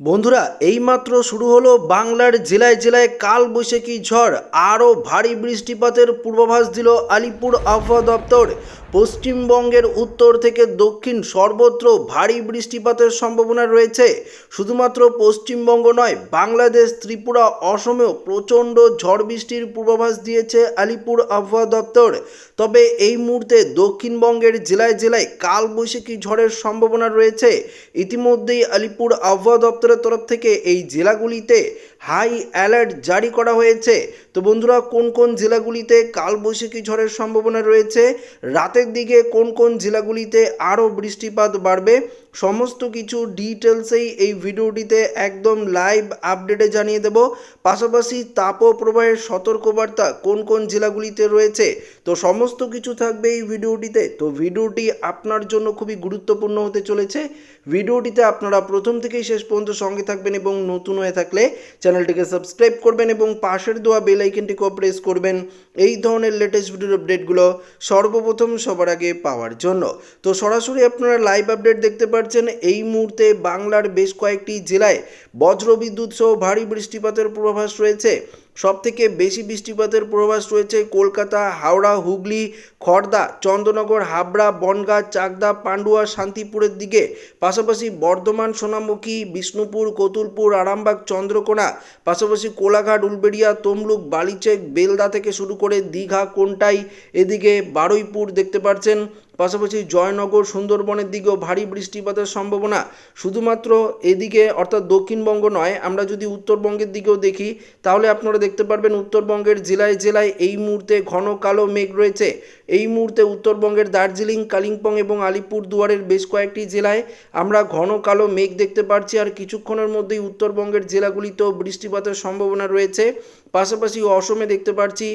বন্ধুরা, এইমাত্র শুরু হলো বাংলার জেলায় জেলায় কালবৈশাখী ঝড়। আরও ভারী বৃষ্টিপাতের পূর্বাভাস দিল আলিপুর আবহাওয়া দপ্তর। পশ্চিমবঙ্গের উত্তর থেকে দক্ষিণ সর্বত্র ভারী বৃষ্টিপাতের সম্ভাবনা রয়েছে। শুধুমাত্র পশ্চিমবঙ্গ নয়, বাংলাদেশ, ত্রিপুরা, অসমেও প্রচণ্ড ঝড় বৃষ্টির পূর্বাভাস দিয়েছে আলিপুর আবহাওয়া দপ্তর। তবে এই মুহূর্তে দক্ষিণবঙ্গের জেলায় জেলায় কালবৈশাখী ঝড়ের সম্ভাবনা রয়েছে। ইতিমধ্যেই আলিপুর আবহাওয়া দপ্তরের তরফ থেকে এই জেলাগুলিতে হাই অ্যালার্ট জারি করা হয়েছে। তো বন্ধুরা, কোন কোন জেলাগুলিতে কালবৈশাখী ঝড়ের সম্ভাবনা রয়েছে? রাতের দিকে কোন কোন জেলাগুলিতে আরও বৃষ্টিপাত বাড়বে? সমস্ত কিছু ডিটেলসেই এই ভিডিওটিতে একদম লাইভ আপডেটে জানিয়ে দেব। পাশাপাশি তাপপ্রবাহের সতর্কবার্তা কোন কোন জেলাগুলিতে রয়েছে, তো সমস্ত কিছু থাকবে এই ভিডিওটিতে। তো ভিডিওটি আপনার জন্য খুবই গুরুত্বপূর্ণ হতে চলেছে। ভিডিওটিতে আপনারা প্রথম থেকেই শেষ পর্যন্ত সঙ্গে থাকবেন এবং নতুন হয়ে থাকলে চ্যানেলটিকে সাবস্ক্রাইব করবেন এবং পাশের দেওয়া বেল আইকনটিকেও প্রেস করবেন। এই ধরনের লেটেস্ট ভিডিওর আপডেটগুলো সর্বপ্রথম সবার আগে পাওয়ার জন্য। তো সরাসরি আপনারা লাইভ আপডেট দেখতে পাচ্ছেন এই মুহূর্তে বাংলার বেশ কয়েকটি জেলায় বজ্রবিদ্যুৎ সহ ভারী বৃষ্টিপাতের পূর্বাভাস রয়েছে। সবথেকে বেশি বৃষ্টিপাতের পূর্বাভাস রয়েছে কলকাতা, হাওড়া, হুগলি খড়দা চন্দ্রনগর, হাবড়া, বনগাঁ, চাকদা, পান্ডুয়া, শান্তিপুরের দিকে। পাশাপাশি বর্ধমান, সোনামুখী, বিষ্ণুপুর, কতুলপুর, আরামবাগ, চন্দ্রকোনা। পাশাপাশি কোলাঘাট, উলবেড়িয়া, তমলুক, বালিচেক, বেলদা থেকে শুরু করে দীঘা, কোনটাই, এদিকে বারুইপুর দেখতে পাচ্ছেন পাশাপাশি জয়নগর, সুন্দরবনের দিকেও ভারী বৃষ্টিপাতের সম্ভাবনা। শুধুমাত্র এদিকে, অর্থাৎ দক্ষিণবঙ্গ নয়, আমরা যদি উত্তরবঙ্গের দিকেও দেখি, তাহলে আপনারা দেখতে পারবেন উত্তরবঙ্গের জেলায় জেলায় এই মুহূর্তে ঘন কালো মেঘ রয়েছে। এই মুহূর্তে উত্তরবঙ্গের দার্জিলিং, কালিম্পং এবং আলিপুর দুয়ারের বেশ কয়েকটি জেলায় আমরা ঘন কালো মেঘ দেখতে পাচ্ছি আর কিছুক্ষণের মধ্যেই উত্তরবঙ্গের জেলাগুলিতেও বৃষ্টিপাতের সম্ভাবনা রয়েছে। পাশাপাশি অসমে দেখতে পাচ্ছি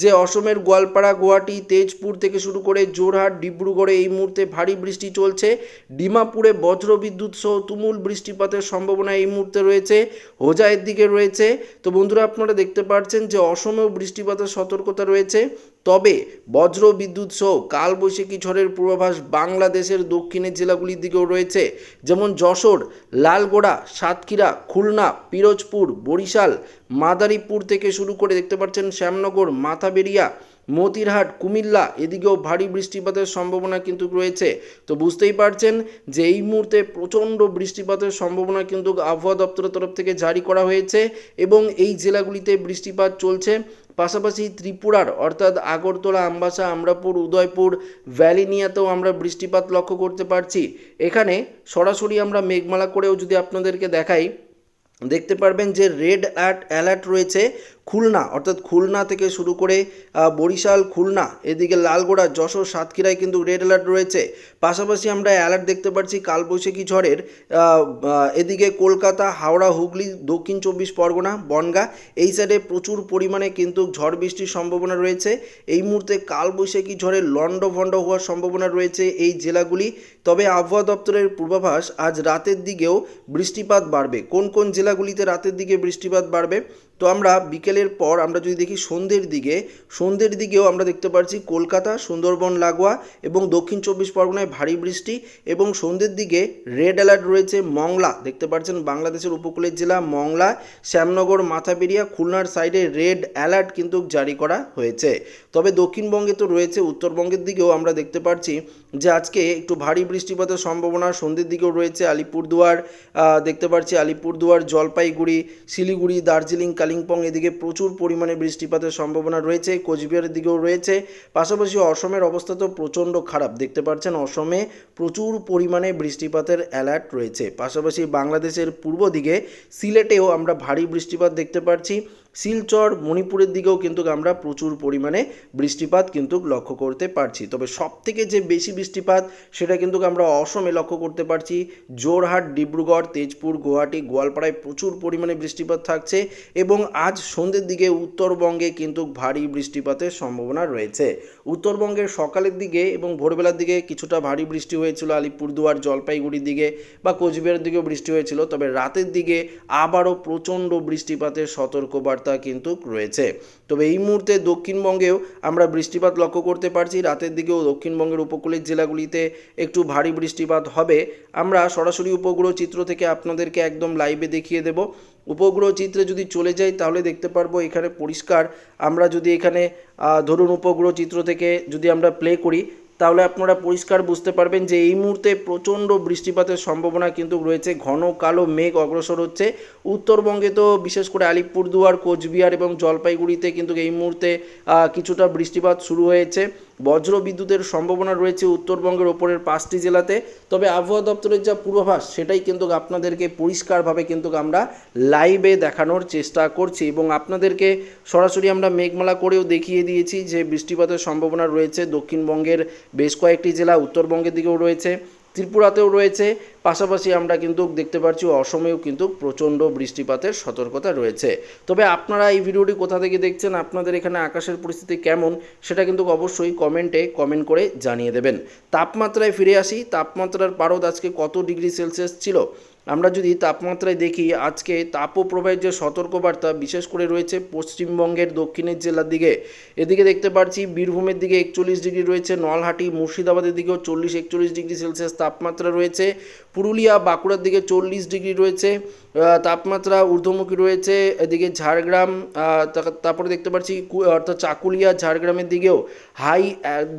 যে, অসমের গোয়ালপাড়া, গুয়াহাটি, তেজপুর থেকে শুরু করে জোরহাট ডিব্রুগড়ে এই মুহূর্তে ভারী বৃষ্টি চলছে। ডিমাপুরে বজ্রবিদ্যুৎ সহ তুমুল বৃষ্টিপাতের সম্ভাবনা এই মুহূর্তে রয়েছে। হোজাইয়ের দিকে রয়েছে। তো বন্ধুরা, আপনারা দেখতে পাচ্ছেন যে অসমেও বৃষ্টিপাতের সতর্কতা রয়েছে। তবে বজ্র বিদ্যুৎ সহ কালবৈশাখী ঝড়ের পূর্বাভাস বাংলাদেশের দক্ষিণের জেলাগুলির দিকেও রয়েছে। যেমন যশোর, লালগোড়া, সাতক্ষীরা, খুলনা, পিরোজপুর, বরিশাল, মাদারীপুর থেকে শুরু করে, দেখতে পাচ্ছেন শ্যামনগর, মাথাবেরিয়া মতিরহাট, কুমিল্লা, এদিকেও ভারী বৃষ্টিপাতের সম্ভাবনা কিন্তু রয়েছে। তো বুঝতেই পারছেন যে এই মুহূর্তে প্রচণ্ড বৃষ্টিপাতের সম্ভাবনা কিন্তু আবহাওয়া দপ্তরের তরফ থেকে জারি করা হয়েছে এবং এই জেলাগুলিতে বৃষ্টিপাত চলছে। পাশাপাশি ত্রিপুরার, অর্থাৎ আগরতলা, আমবাসা, আমরাপুর, উদয়পুর, ভ্যালিনিয়াতেও আমরা বৃষ্টিপাত লক্ষ্য করতে পারছি। এখানে সরাসরি আমরা মেঘমালা করেও যদি আপনাদেরকে দেখাই, দেখতে পারবেন যে রেড অ্যালার্ট অ্যালার্ট রয়েছে। খুলনা, অর্থাৎ খুলনা থেকে শুরু করে বরিশাল, খুলনা, এদিকে লালগোড়া, যশোর, সাতক্ষীরায় কিন্তু রেড অ্যালার্ট রয়েছে। পাশাপাশি আমরা অ্যালার্ট দেখতে পাচ্ছি কালবৈশাখী ঝড়ের এদিকে কলকাতা, হাওড়া, হুগলি, দক্ষিণ চব্বিশ পরগনা, বনগাঁ, এই সাইডে প্রচুর পরিমাণে কিন্তু ঝড় বৃষ্টির সম্ভাবনা রয়েছে। এই মুহূর্তে কালবৈশাখী ঝড়ের লণ্ডভণ্ড হওয়ার সম্ভাবনা রয়েছে এই জেলাগুলি। তবে আবহাওয়া দপ্তরের পূর্বাভাস, আজ রাতের দিকেও বৃষ্টিপাত বাড়বে। কোন কোন জেলাগুলিতে রাতের দিকে বৃষ্টিপাত বাড়বে? তো আমরা বিকেলের পর আমরা যদি দেখি সন্ধ্যের দিকে, সন্ধ্যের দিকেও আমরা দেখতে পাচ্ছি কলকাতা, সুন্দরবন, লাগোয়া এবং দক্ষিণ চব্বিশ পরগনায় ভারী বৃষ্টি এবং সন্ধ্যের দিকে রেড অ্যালার্ট রয়েছে মংলা। দেখতে পাচ্ছেন বাংলাদেশের উপকূলের জেলা মংলা, শ্যামনগর মাথাবেরিয়া খুলনার সাইডে রেড অ্যালার্ট কিন্তু জারি করা হয়েছে। তবে দক্ষিণবঙ্গে তো রয়েছে, উত্তরবঙ্গের দিকেও আমরা দেখতে পাচ্ছি যে আজকে একটু ভারী বৃষ্টিপাতের সম্ভাবনা, সন্ধ্যের দিকেও রয়েছে আলিপুরদুয়ার দেখতে পাচ্ছি আলিপুরদুয়ার, জলপাইগুড়ি, শিলিগুড়ি, দার্জিলিং কালিম্পং এদিকে প্রচুর পরিমাণে বৃষ্টিপাতের সম্ভাবনা রয়েছে, কোচবিহারের দিকেও রয়েছে। পাশাপাশি অসমের অবস্থা তো প্রচণ্ড খারাপ। দেখতে পাচ্ছেন, অসমে প্রচুর পরিমাণে বৃষ্টিপাতের অ্যালার্ট রয়েছে। পাশাপাশি বাংলাদেশের পূর্ব দিকে সিলেটেও আমরা ভারী বৃষ্টিপাত দেখতে পাচ্ছি। শিলচর, মণিপুরের দিকেও কিন্তু আমরা প্রচুর পরিমাণে বৃষ্টিপাত কিন্তু লক্ষ্য করতে পারছি। তবে সব থেকে যে বেশি বৃষ্টিপাত, সেটা কিন্তু আমরা অসমে লক্ষ্য করতে পারছি। জোরহাট ডিব্রুগড়, তেজপুর, গুয়াহাটি, গোয়ালপাড়ায় প্রচুর পরিমাণে বৃষ্টিপাত থাকছে এবং আজ সন্ধ্যের দিকে উত্তরবঙ্গে কিন্তু ভারী বৃষ্টিপাতের সম্ভাবনা রয়েছে। উত্তরবঙ্গের সকালের দিকে এবং ভোরবেলার দিকে কিছুটা ভারী বৃষ্টি হয়েছিল আলিপুরদুয়ার, জলপাইগুড়ির দিকে বা কোচবিহারের দিকেও বৃষ্টি হয়েছিল। তবে রাতের দিকে আবারও প্রচণ্ড বৃষ্টিপাতের সতর্কবার্তা সতর্কবার্তা কিন্তু রয়েছে। তবে এই মুহূর্তে দক্ষিণবঙ্গেও আমরা বৃষ্টিপাত লক্ষ্য করতে পারছি। রাতের দিকেও দক্ষিণবঙ্গের উপকূলের জেলাগুলিতে একটু ভারী বৃষ্টিপাত হবে। আমরা সরাসরি উপগ্রহ চিত্র থেকে আপনাদেরকে একদম লাইভে দেখিয়ে দেব। উপগ্রহ চিত্রে যদি চলে যাই, তাহলে দেখতে পারব এখানে পরিষ্কার। আমরা যদি এখানে ধরুন উপগ্রহ চিত্র থেকে যদি আমরা প্লে করি তাহলে আপনারা পরিষ্কার বুঝতে পারবেন যে এই মুহূর্তে প্রচণ্ড বৃষ্টিপাতের সম্ভাবনা কিন্তু রয়েছে, ঘন কালো মেঘ অগ্রসর হচ্ছে। উত্তরবঙ্গে তো বিশেষ করে আলিপুরদুয়ার, কোচবিহার এবং জলপাইগুড়িতে কিন্তু এই মুহূর্তে কিছুটা বৃষ্টিপাত শুরু হয়েছে। বজ্র বিদ্যুতের সম্ভাবনা রয়েছে উত্তরবঙ্গের ওপরের পাঁচটি জেলাতে। তবে আবহাওয়া দপ্তরের যা পূর্বাভাস, সেটাই কিন্তু আপনাদেরকে পরিষ্কারভাবে কিন্তু আমরা লাইভে দেখানোর চেষ্টা করছি এবং আপনাদেরকে সরাসরি আমরা মেঘমালা করেও দেখিয়ে দিয়েছি যে বৃষ্টিপাতের সম্ভাবনা রয়েছে। দক্ষিণবঙ্গের বেশ কয়েকটি জেলা উত্তরবঙ্গের দিকেও রয়েছে। ত্রিপুরাতেও রয়েছে। পাশাপাশি আমরা কিন্তু দেখতে পাচ্ছি অসমেও কিন্তু প্রচণ্ড বৃষ্টিপাতের সতর্কতা রয়েছে। তবে আপনারা এই ভিডিওটি কোথা থেকে দেখছেন, আপনাদের এখানে আকাশের পরিস্থিতি কেমন, সেটা কিন্তু অবশ্যই কমেন্টে কমেন্ট করে জানিয়ে দেবেন। তাপমাত্রায় ফিরে আসি, তাপমাত্রার পারদ আজকে কত ডিগ্রি সেলসিয়াস ছিল? আমরা যদি তাপমাত্রায় দেখি, আজকে তাপপ্রবাহের যে সতর্কবার্তা বিশেষ করে রয়েছে পশ্চিমবঙ্গের দক্ষিণের জেলার দিকে। এদিকে দেখতে পাচ্ছি বীরভূমের দিকে একচল্লিশ ডিগ্রি রয়েছে, নলহাটি, মুর্শিদাবাদের দিকেও চল্লিশ একচল্লিশ ডিগ্রি সেলসিয়াস তাপমাত্রা রয়েছে। পুরুলিয়া, বাঁকুড়ার দিকে চল্লিশ ডিগ্রি রয়েছে তাপমাত্রা ঊর্ধ্বমুখী রয়েছে। এদিকে ঝাড়গ্রাম তারপরে দেখতে পাচ্ছি অর্থাৎ চাকুলিয়া, ঝাড়গ্রামের দিকেও হাই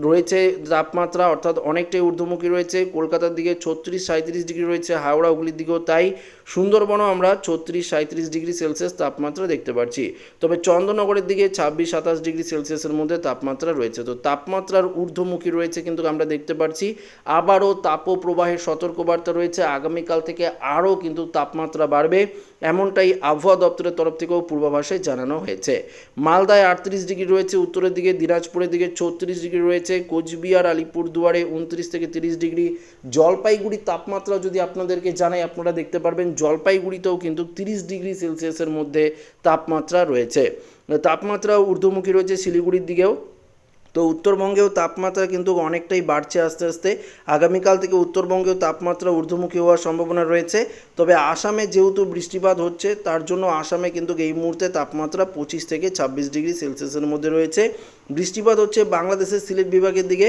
রয়েছে তাপমাত্রা, অর্থাৎ অনেকটাই ঊর্ধ্বমুখী রয়েছে। কলকাতার দিকে ছত্রিশ সাঁত্রিশ ডিগ্রি রয়েছে, হাওড়া, হুগলির দিকেও তাই সুন্দরবনও আমরা ছত্রিশ সাঁত্রিশ ডিগ্রি সেলসিয়াস তাপমাত্রা দেখতে পাচ্ছি। তবে চন্দ্রনগরের দিকে ছাব্বিশ সাতাশ ডিগ্রি সেলসিয়াসের মধ্যে তাপমাত্রা রয়েছে। তো তাপমাত্রার ঊর্ধ্বমুখী রয়েছে কিন্তু আমরা দেখতে পাচ্ছি, আবারও তাপপ্রবাহের সতর্কবার্তা রয়েছে। আগামীকাল থেকে আরও কিন্তু তাপমাত্রা বাড়বে, এমনটাই আবহাওয়া দপ্তরের তরফ থেকেও পূর্বাভাসে জানানো হয়েছে। মালদায় আটত্রিশ ডিগ্রি রয়েছে, উত্তরের দিকে দিনাজপুরের দিকে ছত্রিশ ডিগ্রি রয়েছে, কোচবিহার, আলিপুরদুয়ারে উনত্রিশ থেকে তিরিশ ডিগ্রি। জলপাইগুড়ির তাপমাত্রা যদি আপনাদেরকে জানাই, আপনারা দেখতে পারবেন জলপাইগুড়িতেও কিন্তু তিরিশ ডিগ্রি সেলসিয়াসের মধ্যে তাপমাত্রা রয়েছে। তাপমাত্রা ঊর্ধ্বমুখী রয়েছে শিলিগুড়ির দিকেও। তো উত্তরবঙ্গেও তাপমাত্রা কিন্তু অনেকটাই বাড়ছে আস্তে আস্তে। আগামীকাল থেকে উত্তরবঙ্গেও তাপমাত্রা ঊর্ধ্বমুখী হওয়ার সম্ভাবনা রয়েছে। তবে আসামে যেহেতু বৃষ্টিপাত হচ্ছে, তার জন্য আসামে কিন্তু এই মুহূর্তে তাপমাত্রা পঁচিশ থেকে ছাব্বিশ ডিগ্রি সেলসিয়াসের মধ্যে রয়েছে। বৃষ্টিপাত হচ্ছে বাংলাদেশের সিলেট বিভাগের দিকে।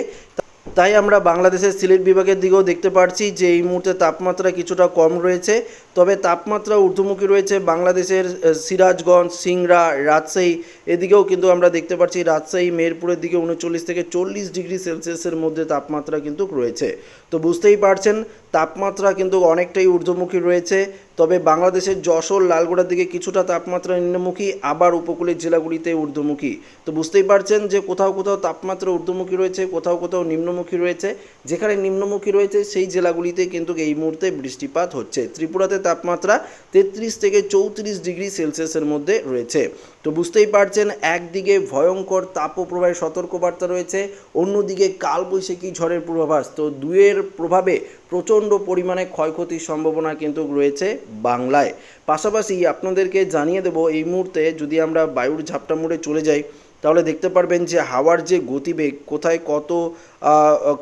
তাই আমরা বাংলাদেশের সিলেট বিভাগের দিকেও দেখতে পাচ্ছি যে এই মুহূর্তে তাপমাত্রা কিছুটা কম রয়েছে। তবে তাপমাত্রা ঊর্ধ্বমুখী রয়েছে বাংলাদেশের সিরাজগঞ্জ, সিংড়া, রাজশাহী এদিকেও কিন্তু আমরা দেখতে পাচ্ছি রাজশাহী মেরপুরের দিকে উনচল্লিশ থেকে চল্লিশ ডিগ্রি সেলসিয়াসের মধ্যে তাপমাত্রা কিন্তু রয়েছে। তো বুঝতেই পারছেন, তাপমাত্রা কিন্তু অনেকটাই ঊর্ধ্বমুখী রয়েছে। তবে বাংলাদেশের যশোর, লালগোড়ার দিকে কিছুটা তাপমাত্রা নিম্নমুখী, আবার উপকূলের জেলাগুলিতে ঊর্ধ্বমুখী। তো বুঝতেই পারছেন যে কোথাও কোথাও তাপমাত্রা ঊর্ধ্বমুখী রয়েছে, কোথাও কোথাও নিম্নমুখী রয়েছে। যেখানে নিম্নমুখী রয়েছে, সেই জেলাগুলিতে কিন্তু এই মুহূর্তে বৃষ্টিপাত হচ্ছে। ত্রিপুরাতে তাপমাত্রা তেত্রিশ থেকে চৌত্রিশ ডিগ্রি সেলসিয়াসের মধ্যে রয়েছে। তো বুঝতেই পারছেন, একদিকে ভয়ঙ্কর তাপপ্রবাহের সতর্কবার্তা রয়েছে, অন্যদিকে কালবৈশাখী ঝড়ের পূর্বাভাস। তো দুয়ের প্রভাবে প্রচণ্ড পরিমাণে ক্ষয়ক্ষতির সম্ভাবনা কিন্তু রয়েছে বাংলায়। পাশাপাশি আপনাদেরকে জানিয়ে দেব, এই মুহূর্তে যদি আমরা বায়ুর ঝাপটা মোড়ে চলে যাই, তাহলে দেখতে পারবেন যে হাওয়ার যে গতিবেগ, কোথায় কত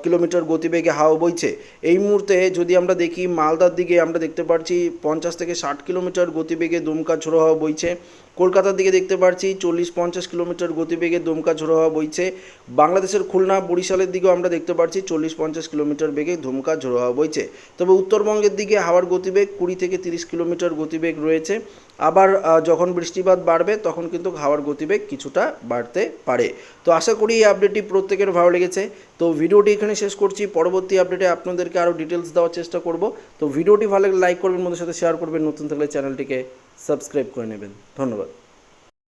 কিলোমিটার গতিবেগে হাওয়া বইছে। এই মুহূর্তে যদি আমরা দেখি মালদার দিকে আমরা দেখতে পাচ্ছি পঞ্চাশ থেকে ষাট কিলোমিটার গতিবেগে দমকা ঝোড়ো হাওয়া বইছে। কলকাতার দিকে দেখতে পাচ্ছি চল্লিশ পঞ্চাশ কিলোমিটার গতিবেগে দমকা ঝোড়ো হাওয়া বইছে। বাংলাদেশের খুলনা, বরিশালের দিকেও আমরা দেখতে পাচ্ছি চল্লিশ পঞ্চাশ কিলোমিটার বেগে ধুমকা ঝোড়ো হাওয়া বইছে। তবে উত্তরবঙ্গের দিকে হাওয়ার গতিবেগ কুড়ি থেকে তিরিশ কিলোমিটার গতিবেগ রয়েছে। আবার যখন বৃষ্টিপাত বাড়বে তখন কিন্তু হাওয়ার গতিবেগ কিছুটা বাড়তে পারে। তো আশা করি এই আপডেটটি প্রত্যেকের ভালো লেগেছে। তো ভিডিওটি এখানে শেষ করছি। পরবর্তী আপডেটে আপনাদেরকে আরও ডিটেলস দেওয়ার চেষ্টা করব। তো ভিডিওটি ভালো লাগলে লাইক করবেন মধ্যে সাথে শেয়ার করবেন। নতুন থাকলে চ্যানেলটিকে সাবস্ক্রাইব করে নেবেন। ধন্যবাদ।